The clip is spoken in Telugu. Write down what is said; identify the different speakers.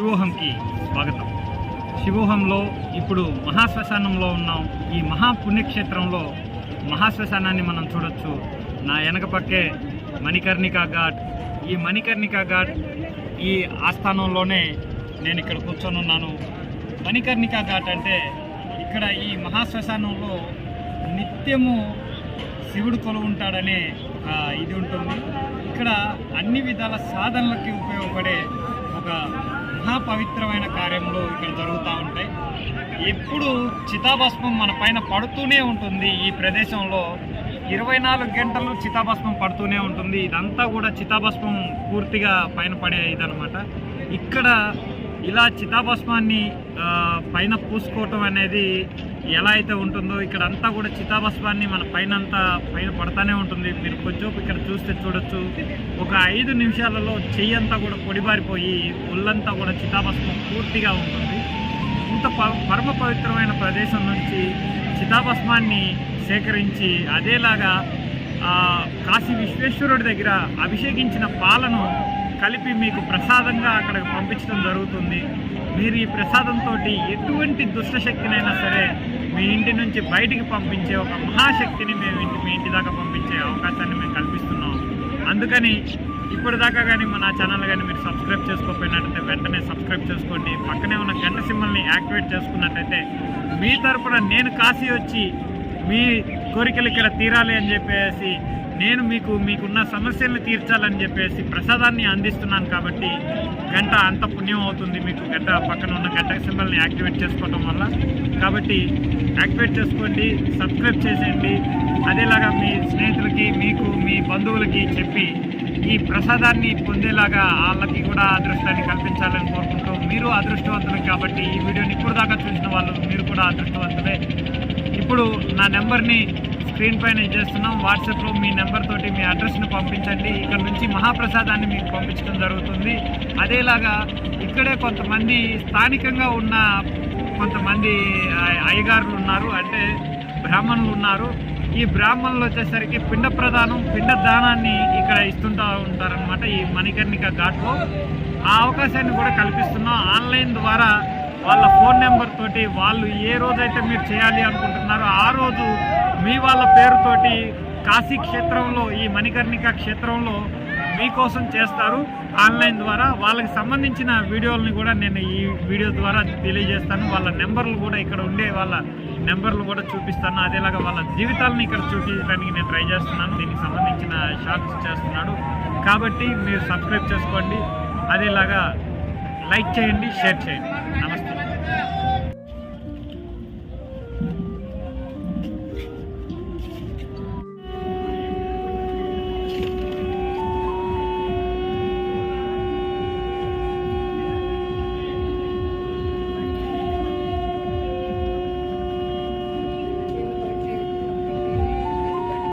Speaker 1: శివోహంకి స్వాగతం. శివోహంలో ఇప్పుడు మహాశ్మశానంలో ఉన్నాం. ఈ మహాపుణ్యక్షేత్రంలో మహాశ్మశానాన్ని మనం చూడొచ్చు. నా వెనక పక్కే మణికర్ణికా ఘాట్. ఈ మణికర్ణికా ఘాట్ ఈ ఆస్థానంలోనే నేను ఇక్కడ కూర్చొని ఉన్నాను మణికర్ణికా ఘాట్ అంటే ఇక్కడ ఈ మహాశ్మశానంలో నిత్యము శివుడు కొలువు ఉంటాడనే ఒక ఇది ఉంటుంది. ఇక్కడ అన్ని విధాల సాధనలకి ఉపయోగపడే ఒక పవిత్రమైన కార్యములు ఇక్కడ జరుగుతూ ఉంటాయి. ఎప్పుడు చితాభస్మం మన పైన పడుతూనే ఉంటుంది. ఈ ప్రదేశంలో ఇరవై నాలుగు గంటలు చితాభస్మం పడుతూనే ఉంటుంది. ఇదంతా కూడా చితాభస్మం పూర్తిగా పైన పడే ఇదనమాట ఇక్కడ ఇలా చితాభస్మాన్ని పైన పూసుకోవటం అనేది ఎలా అయితే ఉంటుందో ఇక్కడ అంతా కూడా చితాభస్మాన్ని మన పైన అంతా పైన పడతానే ఉంటుంది. మీరు కొంచెం ఇక్కడ చూస్తే చూడొచ్చు. ఒక ఐదు నిమిషాలలో చెయ్యి అంతా కూడా పొడిబారిపోయి ఒళ్ళంతా కూడా చితాభస్మం పూర్తిగా ఉంటుంది. ఇంత ప- పరమ పవిత్రమైన ప్రదేశం నుంచి చితాభస్మాన్ని సేకరించి అదేలాగా కాశీ విశ్వేశ్వరుడి దగ్గర అభిషేకించిన పాలను కలిపి మీకు ప్రసాదంగా అక్కడికి పంపించడం జరుగుతుంది. మీరు ఈ ప్రసాదంతో ఎటువంటి దుష్టశక్తినైనా సరే మీ ఇంటి నుంచి బయటికి పంపించే ఒక మహాశక్తిని మేము ఇంటి మీ ఇంటి దాకా పంపించే అవకాశాన్ని మేము కల్పిస్తున్నాం. అందుకని ఇప్పటిదాకా కానీ మన ఛానల్ కానీ మీరు సబ్స్క్రైబ్ చేసుకోకపోయినట్టయితే వెంటనే సబ్స్క్రైబ్ చేసుకోండి. పక్కనే ఉన్న గంట సిమ్మల్ని యాక్టివేట్ చేసుకున్నట్టయితే మీ తరఫున నేను కాశీ వచ్చి మీ కోరికలు ఇక్కడ తీరాలి అని చెప్పేసి నేను మీకు మీకున్న సమస్యలను తీర్చాలని చెప్పేసి ప్రసాదాన్ని అందిస్తున్నాను కాబట్టి గంట అంత పుణ్యం అవుతుంది మీకు. గంట పక్కన ఉన్న గంట సింబల్ని యాక్టివేట్ చేసుకోవటం వల్ల. కాబట్టి యాక్టివేట్ చేసుకోండి సబ్స్క్రైబ్ చేసేయండి. అదేలాగా మీ స్నేహితులకి మీకు మీ బంధువులకి చెప్పి ఈ ప్రసాదాన్ని పొందేలాగా వాళ్ళకి కూడా అదృష్టాన్ని కల్పించాలని కోరుకుంటూ మీరు అదృష్టవంతులు కాబట్టి ఈ వీడియోని ఇప్పుడు దాకా చూసిన వాళ్ళు మీరు కూడా అదృష్టవంతులే. ఇప్పుడు నా నెంబర్ని స్క్రీన్ పైన ఇచ్చేస్తున్నాం వాట్సాప్లో మీ నెంబర్ తోటి మీ అడ్రస్ని పంపించండి. ఇక్కడ నుంచి మహాప్రసాదాన్ని మీకు పంపించడం జరుగుతుంది. అదేలాగా ఇక్కడే కొంతమంది స్థానికంగా ఉన్న కొంతమంది అయ్యగారులు ఉన్నారు. అంటే బ్రాహ్మణులు ఉన్నారు. ఈ బ్రాహ్మణులు వచ్చేసరికి పిండ ప్రధానం పిండ దానాన్ని ఇక్కడ ఇస్తుంటా ఉంటారనమాట ఈ మణికర్ణిక ఘాట్లో. ఆ అవకాశాన్ని కూడా కల్పిస్తున్నాం. ఆన్లైన్ ద్వారా ఫోన్ నెంబర్ తోటి వాళ్ళు ఏ రోజైతే మీరు చేయాలి అనుకుంటున్నారో ఆ రోజు మీ వాళ్ళ పేరుతోటి కాశీ క్షేత్రంలో ఈ మణికర్ణిక క్షేత్రంలో మీకోసం చేస్తారు. ఆన్లైన్ ద్వారా వాళ్ళకి సంబంధించిన వీడియోలని కూడా నేను ఈ వీడియో ద్వారా తెలియజేస్తాను. వాళ్ళ నెంబర్లు కూడా ఇక్కడ ఉండే వాళ్ళ నెంబర్లు కూడా చూపిస్తాను. అదేలాగా వాళ్ళ జీవితాలను ఇక్కడ చూపించడానికి నేను ట్రై చేస్తున్నాను. దీనికి సంబంధించిన షార్ట్స్ చేస్తున్నాడు. కాబట్టి మీరు సబ్స్క్రైబ్ చేసుకోండి. అదేలాగా లైక్ చేయండి షేర్ చేయండి. నమస్తే. Yeah.